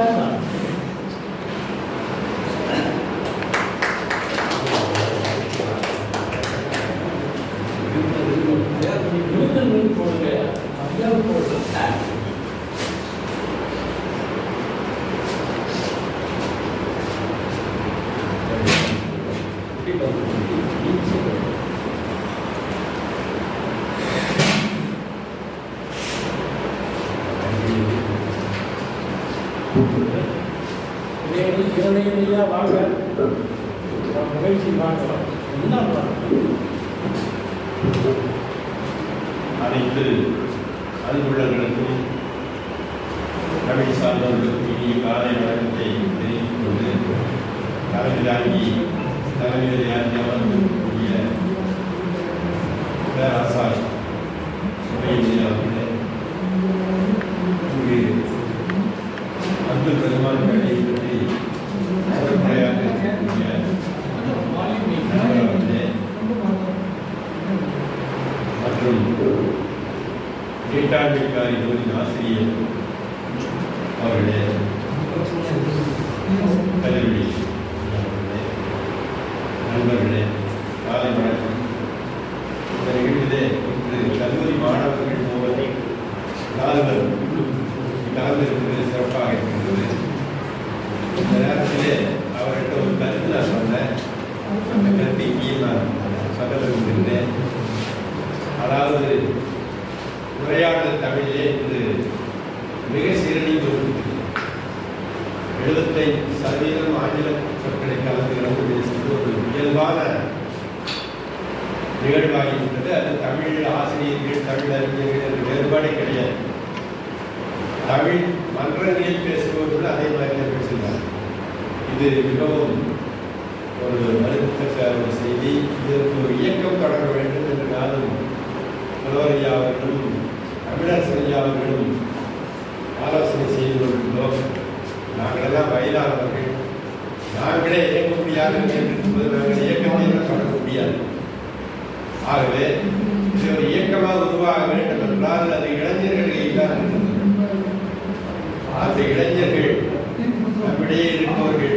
Pena. இளைஞரையா வாங்க மகிழ்ச்சி வாங்க என்ன அனைத்து அன்புள்ளர்களுக்கும் தமிழ் சார்ந்தவர்களுக்கும் இனிய காலை வழக்கத்தை தெரிவித்துக் கொண்டு தலைமையாகி தலைமையாகி அமர்ந்திருக்கக்கூடிய பேராசாய் சுமையிலே அவர்கள் இங்கு அப்துல் ரஹ்மான் பற்றி சிறப்புரையாக இருக்கக்கூடிய மற்றும் நீட்டாண்மைக்காரி ஆசிரியர் அவர்களே கல்வி அவர்களே நண்பர்களே காலை வணக்கம் இந்த நிகழ்விலே இன்று கல்லூரி மாணவர்கள் மூவரை நால்வர் கலந்திருப்பது சிறப்பாக இருக்கின்றது இந்த நேரத்திலே அவர்கிட்ட ஒரு கருத்து நான் சொன்னேன் அந்த கருத்தை இங்கேயே நான் சொல்ல விரும்புகின்றேன் அதாவது உரையாடல் தமிழிலே இன்று மிக சீரழிந்து எழுபத்தைந்து சதவீதம் ஆங்கில சொற்களை கலந்து கலந்து பேசுவது ஒரு இயல்பான நிகழ்வாகின்றது அது தமிழ் ஆசிரியர்கள் தமிழ் அறிஞர்கள் என்ற வேறுபாடே கிடையாது தமிழ் மன்றங்களில் பேசுபவர்கள் அதே மாதிரி பேசுகிறார் இது மிகவும் ஒரு வருத்தக்க ஒரு செய்தி இதற்கு ஒரு இயக்கம் தொடங்க வேண்டும் என்று நானும் புலவரையா அவர்களும் தமிழரசு ஐயா அவர்களும் ஆலோசனை செய்து கொண்டிருந்தோம் நாங்களெல்லாம் வயதானவர்கள் நாங்களே இயக்க முடியாது என்று நாங்கள் இயக்கத்தை எல்லாம் தொடங்க முடியாது. ஆகவே இது ஒரு இயக்கமாக உருவாக வேண்டும் என்றால் அது இளைஞர்களில் தான் அந்த இளைஞர்கள் நம்மிடையே இருப்பவர்கள்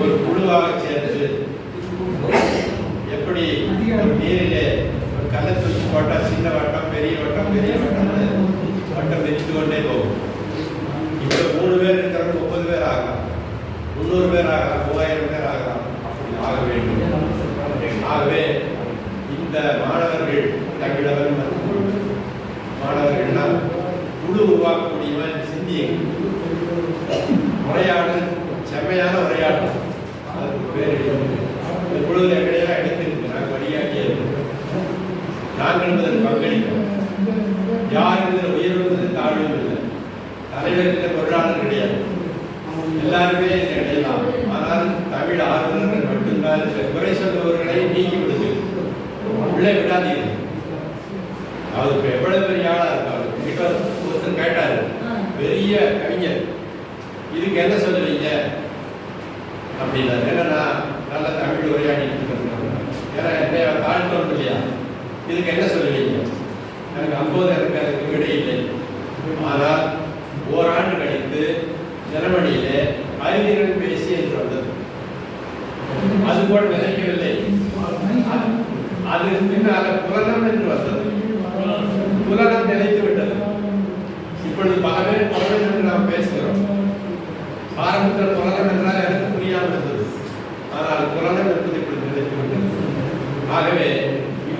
ஒரு குழுவாக சேர்ந்து எப்படி ஒரு நீரிலே ஒரு சுற்றி போட்டால் சின்ன வட்டம் பெரிய வட்டம் பெரிய வட்டம் வட்டம் பிரித்து கொண்டே போகும் இப்போ மூணு பேர் இருக்கிறவங்க முப்பது பேர் ஆகலாம் முந்நூறு பேர் ஆகலாம் மூவாயிரம் பேர் ஆகலாம் அப்படி ஆக வேண்டும் ஆகவே இந்த மாணவர்கள் தங்கிடவன் மற்றும் மாணவர்கள்லாம் குழு உருவாக்கக்கூடியவன் சிந்தியன் உரையாடல் செம்மையான உரையாடல் அதுக்கு பேர் இந்த குழுவில் எங்கடையெல்லாம் நாங்கள் என்பதற்கு பங்களிப்போம் யார் இதில் உயர்வது தாழ்வு இல்லை. தலைவருக்கு பொருளாளர் கிடையாது. எல்லாருமே கிடையலாம் ஆனால் தமிழ் ஆர்வலர்கள் மட்டும்தான் இந்த குறை சொல்பவர்களை நீக்கி விடுது உள்ளே விடாதீர்கள். அவர் இப்போ எவ்வளவு பெரிய ஆளாக இருக்காரு கிட்ட ஒருத்தர் கேட்டாரு. பெரிய கவிஞர். இதுக்கு என்ன சொல்லுவீங்க? அப்படின்னா ஏன்னா நான் நல்ல தமிழ் உரையாடி இருக்கிறேன் ஏன்னா என்னை தாழ்த்தோம் இல்லையா? இதுக்கு என்ன சொல்லுவீங்க? எனக்கு ஐம்பது எனக்கு விட இல்லை. ஆனால் ஓராண்டு கழித்து ஜனமணியிலே அறிஞர்கள் பேசி என்று வந்தது. அது கூட நினைக்கவில்லை அது பின்னால புலனம் என்று வந்தது. புலனம் நினைத்து விட்டது. இப்பொழுது பல பேர் புலனம் என்று நாம் பேசுகிறோம் ஆரம்பத்தில் புலனம் என்றால் எனக்கு புரியாமல் இருந்தது ஆனால் புலனம் என்பது இப்பொழுது நிலைத்து விட்டது ஆகவே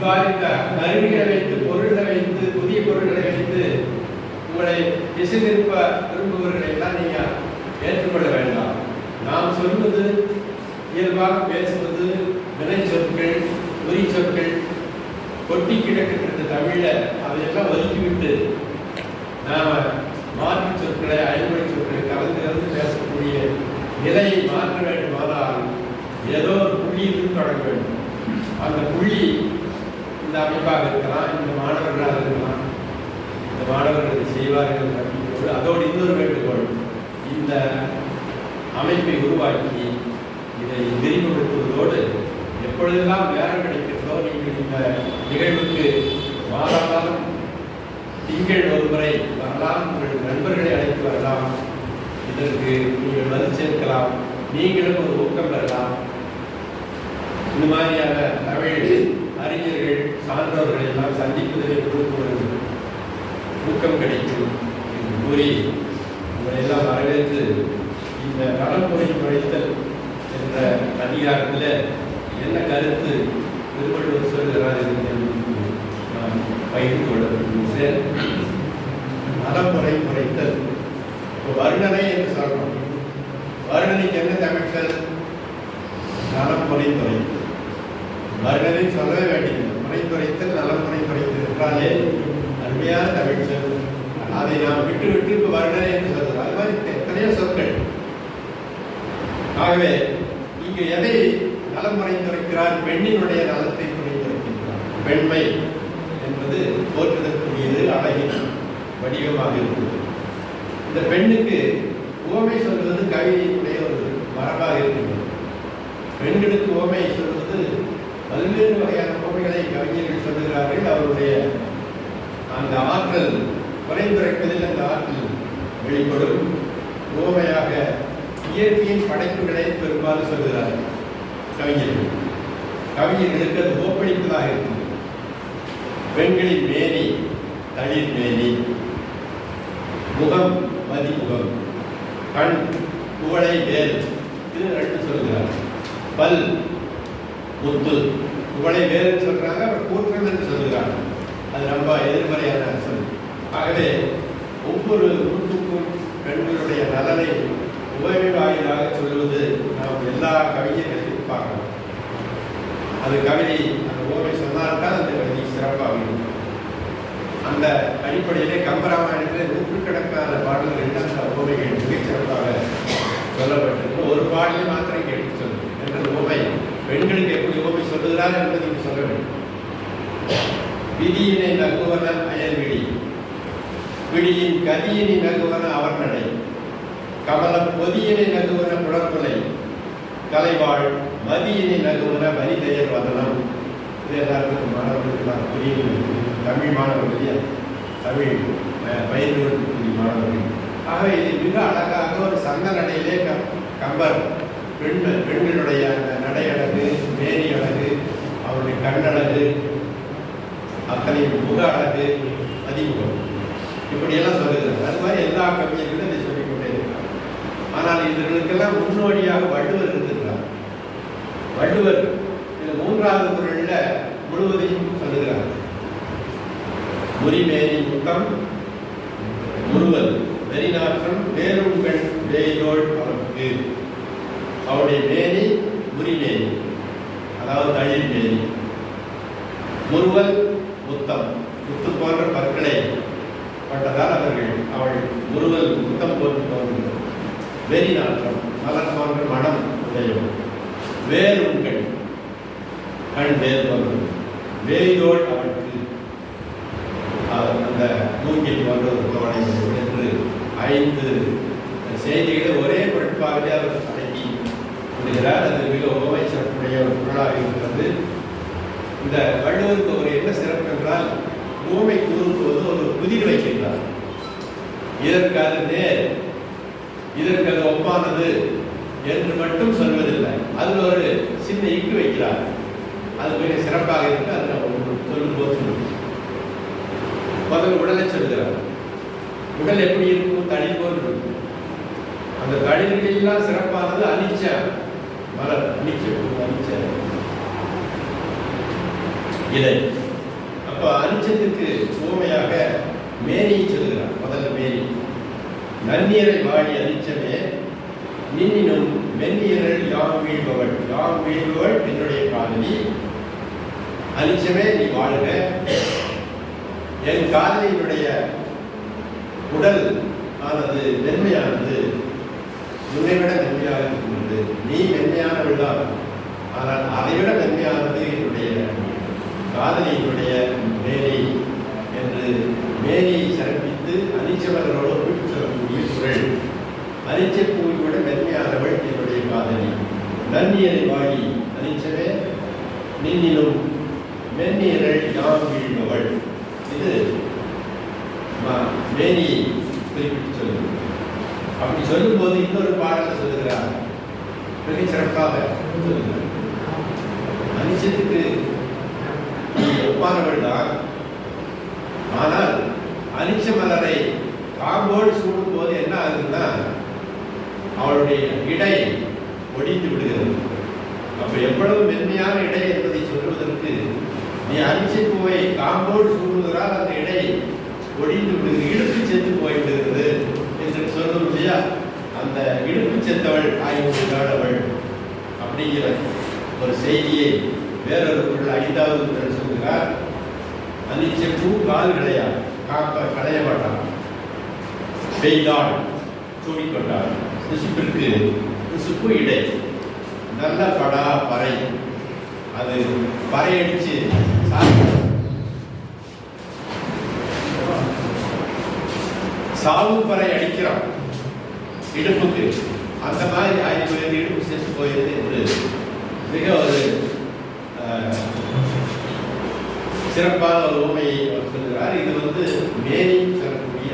இவ்வாறு கருவிகளை வைத்து பொருள்களை வைத்து புதிய பொருள்களை வைத்து உங்களை திசை திருப்ப விரும்புபவர்களை எல்லாம் நீங்க ஏற்றுக்கொள்ள வேண்டாம். நாம் சொல்வது இயல்பாக பேசுவது வினை சொற்கள் உரி சொற்கள் கொட்டி கிடக்கின்ற தமிழ அதையெல்லாம் ஒதுக்கிவிட்டு நாம மாற்று சொற்களை அயல்மொழி சொற்களை கலந்து கலந்து பேசக்கூடிய நிலையை மாற்ற வேண்டுமானால் ஏதோ ஒரு புள்ளியிலிருந்து தொடங்க வேண்டும். அந்த புள்ளி இந்த அமைப்பாக இருக்கலாம் இந்த மாணவர்களாக இருக்கலாம் இந்த மாணவர்கள் இதை செய்வார்கள் என்ற அதோடு இன்னொரு வேண்டுகோள் இந்த அமைப்பை உருவாக்கி இதை விரிவுபடுத்துவதோடு எப்பொழுதெல்லாம் நேரம் கிடைக்கிறதோ நீங்கள் இந்த நிகழ்வுக்கு மாதாந்தாலும் திங்கள் ஒரு முறை வரலாம் உங்கள் நண்பர்களை அழைத்து வரலாம் இதற்கு நீங்கள் வந்து சேர்க்கலாம் நீங்களும் ஒரு ஊக்கம் பெறலாம். இந்த மாதிரியான தமிழ் அறிஞர்கள் சான்றோர்களை எல்லாம் சந்திப்பதிலே உங்களுக்கு ஒரு ஊக்கம் கிடைக்கும் என்று கூறி உங்களை எல்லாம் வரவேற்று இந்த நலமுறை குறைத்தல் என்ற அதிகாரத்தில் என்ன கருத்து திருவள்ளுவர் சொல்கிறார் என்று நான் பகிர்ந்து கொள்ள விரும்புகிறேன் நலமுறை குறைத்தல் இப்போ வர்ணனை என்று சொல்றோம் வர்ணனைக்கு என்ன தமிழ் சொல் நலமுறை குறைத்தல் வர்ணனை சொல்லவே வேண்டியது முறை குறைத்தல் நலமுறை குறைத்தல் என்றாலே அருமையான தமிழ் சொல் அதை நாம் விட்டு விட்டு இப்போ வர்ணனை என்று சொல்றோம் அது மாதிரி எத்தனையோ சொற்கள் ஆகவே இங்கு எதை நலம் குறைக்கிறார் பெண்ணினுடைய நலத்தை குறைத்திருக்கின்றார் பெண்மை என்பது போற்றுதற்குரியது அழகின் வடிவமாக இருக்கிறது இந்த பெண்ணுக்கு உவமை சொல்வது கவிதையினுடைய ஒரு மரபாக இருக்கின்றது. பெண்களுக்கு உவமை சொல்வது பல்வேறு வகையான உவமைகளை கவிஞர்கள் சொல்லுகிறார்கள். அவருடைய அந்த ஆற்றல் குறைந்துரைப்பதில் அந்த ஆற்றல் வெளிப்படும். உவமையாக இயற்கையின் படைப்புகளை பெரும்பாலும் சொல்கிறார்கள். கவிஞர்கள். கவிஞர்களுக்கு அது ஓப்பளிப்பதாக இருக்கிறது பெண்களின் மேனி தளிர் மேனி முகம் மதிமுகம் கண் குவளை வேல் இது ரெண்டு சொல்கிறார். பல் முத்து குவளை வேல்னு சொல்கிறாங்க அப்புறம் கூற்றம் என்று சொல்கிறாங்க அது ரொம்ப எதிர்மறையான சொல் ஆகவே ஒவ்வொரு உறுப்புக்கும் பெண்களுடைய நலனை உபயோக வாயிலாக சொல்லுவது நாம் எல்லா கவிஞர்களையும் பார்க்கலாம் அது கவிதை அந்த உவமை சொன்னால்தான் அந்த கவிதை சிறப்பாக இருக்கும் அந்த அடிப்படையிலே கம்பராமாயணத்தில் நூற்றுக்கணக்கான பாடல்கள் அந்த உவமைகள் மிகச் சிறப்பாக சொல்லப்பட்டிருக்கு ஒரு பாடலை மாத்திரம் கேட்டு சொல்லு. என்ற உவமை பெண்களுக்கு எப்படி உவமை சொல்லுகிறார் என்பதை சொல்ல வேண்டும். விதியினை நகுவன அயல் விடி விடியின் கதியினை நகுவன அவர் நடை கமல பொதியினை நகுவன குழந்தை கலைவாழ் மதியினை நகுவன வனிதையர் வதனம். இது எல்லாருக்கும் மாணவர்களுக்கு புரியும். தமிழ் மாணவர்கள் தமிழ் அஹ், மாணவர்கள். ஆக இது மிக அழகாக ஒரு சங்க நடையிலே க- கம்பர் பெண் பெண்களுடைய அந்த நடை அழகு மேனி அழகு அவருடைய கண்ணழகு அத்தனை முக அழகு அதிமுகம் இப்படியெல்லாம் சொல்லுகிறார். அது மாதிரி எல்லா கவிஞர்களும் இதை சொல்லி ஆனால் இவர்களுக்கெல்லாம் முன்னோடியாக வள்ளுவர் இருந்திருக்கிறார். வள்ளுவர் இந்த மூன்றாவது குரலில் முழுவதையும் சொல்லுகிறார். முறிமேனி முத்தம் முழுவல் வெறிநாற்றம் வேறுங்கள் பெண் வேயோள் அவருக்கு அவருடைய மேனி முறிமேனி அதாவது தழில் மேனி. முருவல் முத்தம் முத்து போன்ற பற்களை பட்டதால் அவர்கள் அவள் முறுவல் முத்தம் போன்ற வெறி நாற்றம் மலர் மனம் உடையவள் வேறுங்கள் கண் வேறு போன்றது வேயோள் அவளுக்கு அவர் அந்த மூங்கில் போன்ற ஒரு தோணை என்று ஐந்து செய்திகளை ஒரே பொருட்பாகவே அவர் அடக்கி விடுகிறார். அது மிக சிறப்புடைய ஒரு பொருளாக இருக்கிறது. இந்த வள்ளுவருக்கு ஒரு என்ன சிறப்பு என்றால் பூமை கூறும்போது ஒரு புதிர் வைக்கின்றார். இதற்காக நேர். இதற்கு அது ஒப்பானது என்று மட்டும் சொல்வதில்லை. அதில் ஒரு சின்ன இக்கு வைக்கிறார். அது மிக சிறப்பாக இருக்கு. அது நம்ம சொல்லும் போது சொல்லுவோம் முதல் உடலை சொல்கிறார் உடல் எப்படி இருக்கும்? தளி போல் இருக்கும். அந்த தளிர்கள் சிறப்பானது அனிச்ச மலர். அனிச்ச அனிச்ச. இலை அப்போ அனிச்சத்துக்கு உவமையாக மேரியை சொல்கிறார் முதல்ல மேரி. நன்னியரை வாழி அனிச்சமே நின்னினும் மென்னியர்கள் யார் வீழ்பவள் யார் வீழ்பவள் என்னுடைய காதலி. அனிச்சமே நீ வாழ்க. என் காதலியினுடைய உடல் ஆனது மென்மையானது. உன்னை விட மென்மையாக இருக்கின்றது நீ மென்மையானவள் தான் ஆனால் அதை விட மென்மையானது என்னுடைய காதலியினுடைய மேரி என்று மேரியை சிறப்பித்து அனிச்சவர்களோடு அனிச்சப்பூவை விட மென்மையானவள் என்னுடைய காதலி. நன்னியரை வாழி அரிச்சவே நின்னிலும் மென்னியர்கள் யாம் வீழ்பவள். இது மேனியை குறிப்பிட்டு சொல்லுங்கள் அப்படி சொல்லும்போது இன்னொரு பாடலை சொல்லுகிறார். மிக சிறப்பாக சொல்லுகிறார். மனுஷத்துக்கு ஒப்பானவள் தான் ஆனால் அனிச்ச மலரை காம்போடு சூடும் போது என்ன ஆகுதுன்னா அவளுடைய இடை ஒடிந்து விடுகிறது. அப்ப எவ்வளவு மென்மையான இடை என்பதை சொல்வதற்கு நீ அரிசி பூவை காம்போடு சூடுவதால் அந்த இடை ஒடிந்து விடுகிறது இடுப்பு செத்து போய்விடுகிறது என்று சொல்லும் இல்லையா? அந்த இழுப்பு செத்தவள் ஆய்வுகள் அப்படிங்கிற ஒரு செய்தியை வேறொரு பொருள் ஐந்தாவது குரல் சொல்கிறார் அனிச்ச பூ கால் களையா? காப்ப களைய மாட்டான். பெய்தாள் சூடிக்கொண்டாள் பிசுப்பிற்கு பிசுப்பு இடை. நல்ல படா பறை. அது பறையடிச்சு சாப்பிடும் சாவு பறை அடிக்கிறான் இடுப்புக்கு. அந்த மாதிரி ஆகி பேர் இடுப்பு சேர்த்து போயிருந்து என்று மிக ஒரு அஹ், சிறப்பான ஒரு உண்மையை சொல்கிறார் இது வந்து மேரி சொல்லக்கூடிய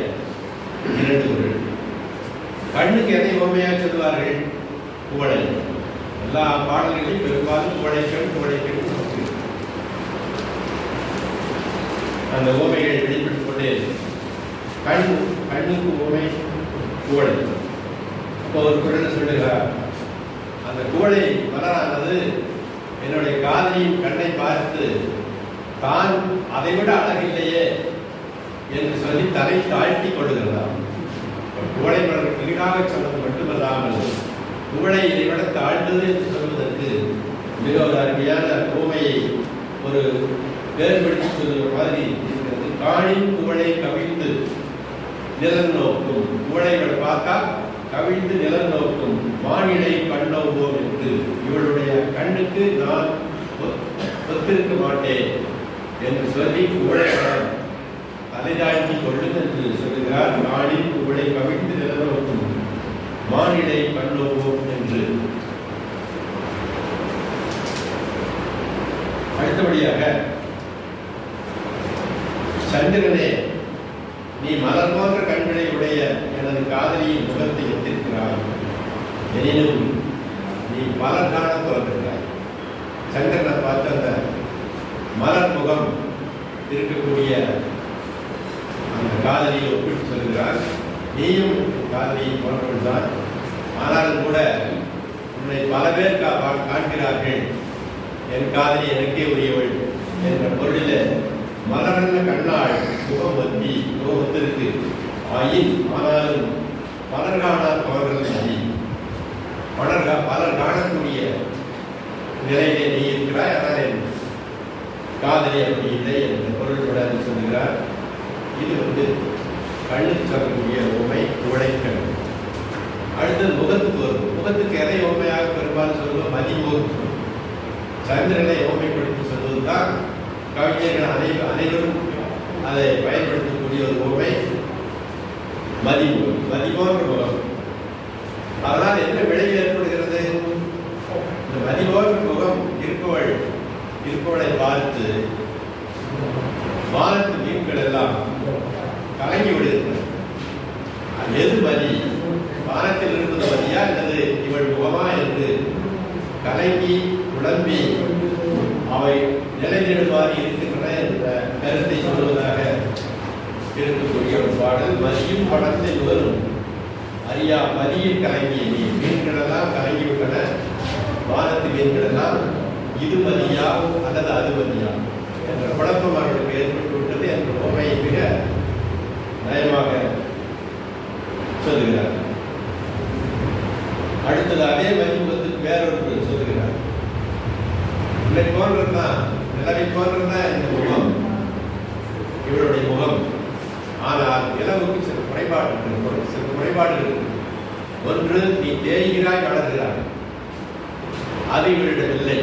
இரண்டு ஒரு கண்ணுக்கு எதை உண்மையாக சொல்வார்கள் புகழல். எல்லா பாடல்களையும் பெரும்பாலும் குவளைக்கண் குவளைக்கண் அந்த ஓமைகள் வெளிப்பட்டுக் கொண்டே கண் கண்ணுக்கு ஓமை குவளை அப்போ ஒரு குரல் சொல்லுகிறார் அந்த குவளை மலரானது என்னுடைய காதலியின் கண்ணை பார்த்து தான் அதை விட அழகில்லையே என்று சொல்லி தலை தாழ்த்தி கொள்ளுகிறதாம் புகழை மலர் ஈடாக சொன்னது மட்டுமல்லாமல் புகழை இதை விட தாழ்ந்தது என்று சொல்வதற்கு மிக ஒரு அருமையான கோமையை ஒரு வேறுபடுத்தி சொல்கிற மாதிரி இருக்கிறது. காணின் புகழை கவிழ்ந்து நிலம் நோக்கும். குவளைகளை பார்த்தா கவிழ்ந்து நிலம் நோக்கும். வானிலை கண்ணோவோம் என்று இவளுடைய கண்ணுக்கு நான் ஒத்- ஒத்திருக்க மாட்டேன் என்று சொல்லி புகழை தலைதாழ்த்தி கொள்ளும் என்று சொல்லுகிறார் நாளின் குவளை கவிழ்ந்து நிலம் நோக்கும் வானிலை கண்ணோவோம் என்று அடுத்தபடியாக சந்திரனே நீ மலர் போன்ற கண்களை உடைய எனது காதலியின் முகத்தை ஒத்திருக்கிறாய் எனினும் நீ மலர் காண பிறந்திருக்கிறாய் சந்திரனை பார்த்து அந்த மலர் முகம் இருக்கக்கூடிய அந்த காதலியை ஒப்பிட்டு சொல்கிறார் நீயும் காதலியை தான் ஆனாலும் கூட உன்னை பல பேர் கா- பா- காண்கிறார்கள். என் காதலி எனக்கே உரியவள் என்ற பொருளில் மலரன்ன கண்ணாள் முகம் வந்தி முகம் வந்திருக்கு ஆயின் ஆனாலும் பலர் காணார் பவர்கள் சரி பலர் பலர் காணக்கூடிய நிலையிலே நீ இருக்கிறாய் ஆனால் என் காதலி அப்படி இல்லை என்ற பொருள் அது சொல்லுகிறார். இது வந்து கண்ணுக்கு சொல்லக்கூடிய உண்மை உழைக்கணும் அடுத்தது முகத்துக்கு வரும். முகத்துக்கு எதை ஓமையாக பெரும்பாலும் சொல்லுவோம் மதிமோர் சந்திரனை ஓமைப்படுத்தி சொல்வதுதான் கவிஞர்கள் அனை அனைவரும் அதை பயன்படுத்தக்கூடிய ஒரு ஓமை மதிமுகம் மதிமோன்ற முகம் அதனால் என்ன விளைவு ஏற்படுகிறது? இந்த மதிமோன்ற முகம் இருப்பவள் இருப்பவளை பார்த்து வானத்து மீன்கள் எல்லாம் கலங்கி விடுகிறது அது எது மதி? வானத்தில் இருப்பது மதியா அல்லது இவள் முகமா என்று கலங்கி குழம்பி அவை நிலைநெடுவாறு இருக்கின்றன என்ற கருத்தை சொல்வதாக இருக்கக்கூடிய ஒரு பாடல் மதியும் படத்தில் வரும் அறியா மதியில் கலங்கிய நீ. மீன்களெல்லாம் கலங்கிவிட்டன வானத்து மீன்களெல்லாம் இது மதியா அல்லது அது மதியா? என்ற குழப்பம் அவர்களுக்கு ஏற்பட்டு விட்டது என்ற உண்மையை மிக நயமாக சொல்லுகிறார். அடுத்தது அதே மதிமுகத்துக்கு வேறொரு சொல்லுகிறார். இல்லை போன்றதுதான் நிலவை போன்றதுதான் இந்த முகம். இவருடைய முகம். ஆனால் நிலவுக்கு சில குறைபாடு இருக்கு. சில குறைபாடுகள் இருக்கு. ஒன்று நீ தேய்கிறாய் வளர்கிறாய். அது இவரிடம் இல்லை.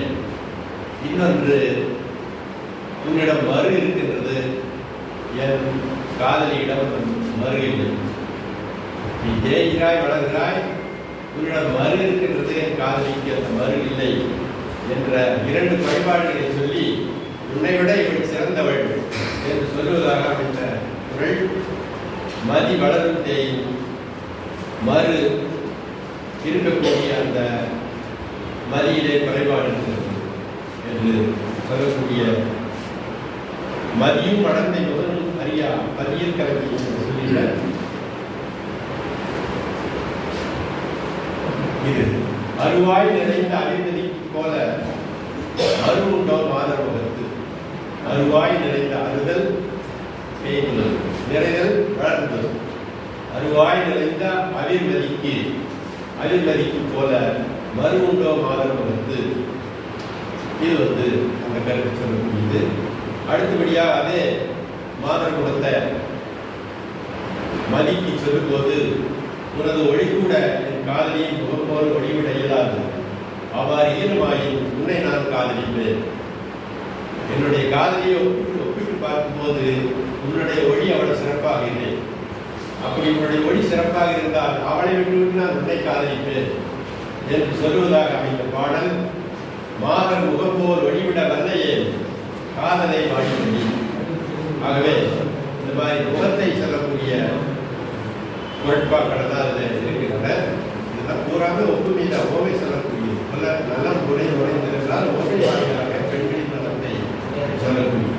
இன்னொன்று உன்னிடம் மறு இருக்கின்றது. என் காதலியிடம் மறு இல்லை. நீ தேய்கிறாய் வளர்கிறாய். உன்னிடம் மறு இருக்கின்றது என் காதலிக்கு அந்த மறு இல்லை என்ற இரண்டு குறைபாடுகளை சொல்லி உன்னை விட இவள் சிறந்தவள் என்று சொல்லுவதாக அமைந்த குரல் மதி வளரும் தேயும் மறு இருக்கக்கூடிய அந்த மதியிலே குறைபாடு இருக்கிறது என்று சொல்லக்கூடிய மதியும் மடந்தை முதலும் அறியா மதியில் கலக்கி என்று இது அருவாய் நிறைந்த அறிந்ததிக்கு போல அருவுண்டோம் மாதவகத்து அருவாய் நிறைந்த அறுதல் பெய்துள்ளது நிறைதல் வளர்ந்தது அருவாய் நிறைந்த அவிர்மதிக்கு அவிர்மதிக்கு போல மறுவுண்டோ வந்து இது வந்து அந்த கருத்து சொல்லக்கூடியது. அடுத்தபடியாக அதே மாதர் குலத்தை மதிக்கு சொல்லும்போது உனது ஒளி கூட என் காதலியின் முகம்போல் ஒளிவிட இயலாது. அவ்வாறு இயலுமாயின் உன்னை நான் காதலிப்பேன். என்னுடைய காதலியை ஒப்பிட்டு ஒப்பிட்டு பார்க்கும்போது உன்னுடைய ஒளி அவ்வளவு சிறப்பாக இல்லை. அப்படி உன்னுடைய ஒளி சிறப்பாக இருந்தால் அவளை விட்டு விட்டு நான் உன்னை காதலிப்பேன் என்று சொல்வதாக அமைந்த பாடல் மாதர் முகப்போர் ஒளிவிட வல்லையே காதலை வாடிப்படி ஆகவே இந்த மாதிரி முகத்தை சொல்லக்கூடிய குரட்பாக்கள் தான் அதில் இருக்கின்றன இதெல்லாம் பூராமே ஒப்புமை தான் ஓமை சொல்லக்கூடியது நல்ல நல்ல முறை நுழைந்திருந்தால் ஓமை வாயிலாக பெண்களின் நலத்தை சொல்லக்கூடியது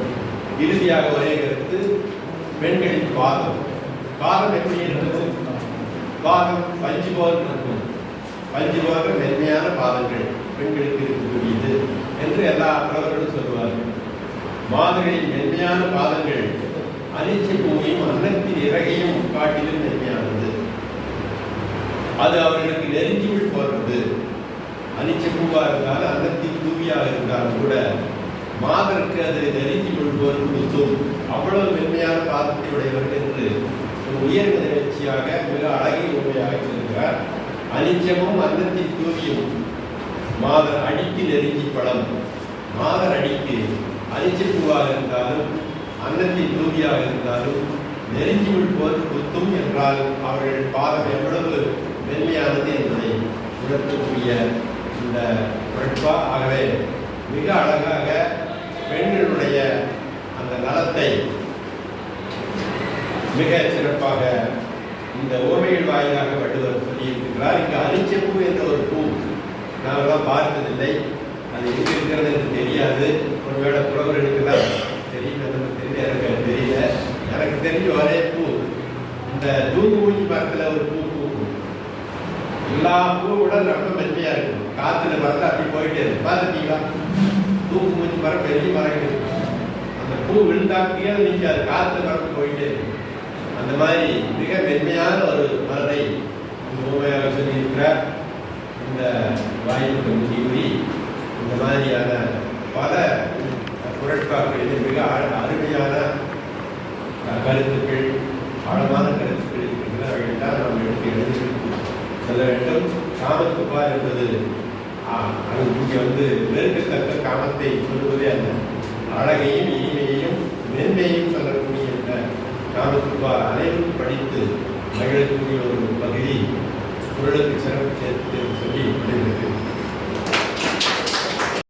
இறுதியாக ஒரே கருத்து பெண்களின் பாதம். பாதம் எப்படி இருக்கிறது பாதம் பஞ்சு போல் இருக்கும் பஞ்சு போக மென்மையான பாதங்கள் பெண்களுக்கு இருக்கக்கூடியது என்று எல்லா புலவர்களும் சொல்லுவார்கள் மாதிரியின் மென்மையான பாதங்கள் அனிச்சை பூவையும் அன்னத்தின் இறகையும் காட்டிலும் மென்மையான அது அவர்களுக்கு நெருங்கிவிழ் போகிறது. அனிச்ச பூவா இருந்தாலும் அகத்தி தூவியாக இருந்தாலும் கூட மாதருக்கு அது நெருங்கி விழுவோர் கொடுத்தும் அவ்வளவு மென்மையான பாதத்தை உடையவர்கள் என்று ஒரு உயர்ந்த நிகழ்ச்சியாக மிக அழகிய உண்மையாக சொல்கிறார் அனிச்சமும் அந்தத்தின் தூவியும் மாதர் அடிக்கு நெருங்கி பழம். மாதர் அடிக்கு அனிச்சை பூவாக இருந்தாலும் அன்னத்தின் தூவியாக இருந்தாலும் நெருங்கி விழுவோர் குத்தும் என்றால் அவர்கள் பாதம் எவ்வளவு மென்மையானது என்பதை உணர்த்தக்கூடிய இந்த குரட்பா ஆகவே மிக அழகாக பெண்களுடைய அந்த நலத்தை மிக சிறப்பாக இந்த ஓமைகள் வாயிலாக வள்ளுவர் சொல்லியிருக்கிறார். இங்கு அரிச்சப்பூ என்ற ஒரு பூ நாங்களாம் பார்த்ததில்லை. அது எங்கே இருக்கிறது எனக்கு தெரியாது. ஒருவேளை புலவர்களுக்கெல்லாம் தெரியும்? எனக்கு தெரியல எனக்கு தெரியல. எனக்கு தெரிஞ்ச ஒரே பூ. இந்த தூக்கு மூஞ்சி மரத்தில் ஒரு பூ எல்லா பூவும் ரொம்ப மென்மையா இருக்கும். காத்துல மரத்தில் அப்படி போயிட்டே இருக்கும். பார்த்துட்டீங்களா தூக்கு மூஞ்சி மரம் பெரிய மரம் அந்த பூ விழுந்தா கீழே நிற்காது காத்துல மரம் போயிட்டே இருக்கும். அந்த மாதிரி மிக மென்மையான ஒரு மரத்தை உண்மையாக சொல்லியிருக்கிறார். இந்த வாய்ப்பு முடிவுரி இந்த மாதிரியான பல குரட்பாக்களில் மிக அழ- அருமையான கருத்துக்கள் ஆழமான கருத்துக்கள் இருக்கின்றன அவையெல்லாம் நாம் எடுத்து எழுதி சொல்ல வேண்டும் காமத்துப்பார் என்பது ஆஹ், அது இங்கே வந்து வெறுக்கத்தக்க காமத்தை சொல்லுவதே அல்ல அழகையும் இனிமையையும் மேன்மையையும் சொல்லக்கூடிய இந்த காமத்துப்பா அனைவரும் படித்து மகிழக்கூடிய ஒரு பகுதி. குரலுக்கு